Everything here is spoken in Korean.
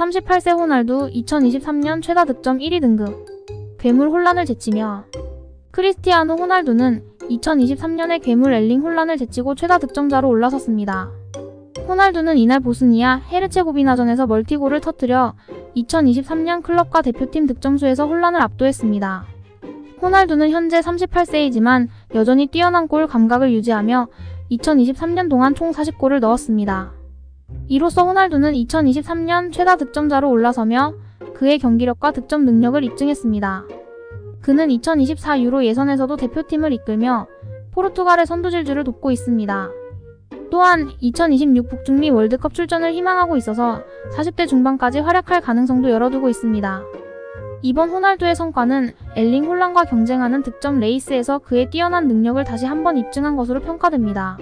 38세 호날두 2023년 최다 득점 1위 등급 괴물 혼란을 제치며 크리스티아노 호날두는 2023년에 괴물 엘링 혼란을 제치고 최다 득점자로 올라섰습니다. 호날두는 이날 보스니아 헤르체고비나전에서 멀티골을 터뜨려 2023년 클럽과 대표팀 득점수에서 혼란을 압도했습니다. 호날두는 현재 38세이지만 여전히 뛰어난 골 감각을 유지하며 2023년 동안 총 40골을 넣었습니다. 이로써 호날두는 2023년 최다 득점자로 올라서며 그의 경기력과 득점 능력을 입증했습니다. 그는 2024 유로 예선에서도 대표팀을 이끌며 포르투갈의 선두질주를 돕고 있습니다. 또한 2026 북중미 월드컵 출전을 희망하고 있어서 40대 중반까지 활약할 가능성도 열어두고 있습니다. 이번 호날두의 성과는 엘링 홀란과 경쟁하는 득점 레이스에서 그의 뛰어난 능력을 다시 한번 입증한 것으로 평가됩니다.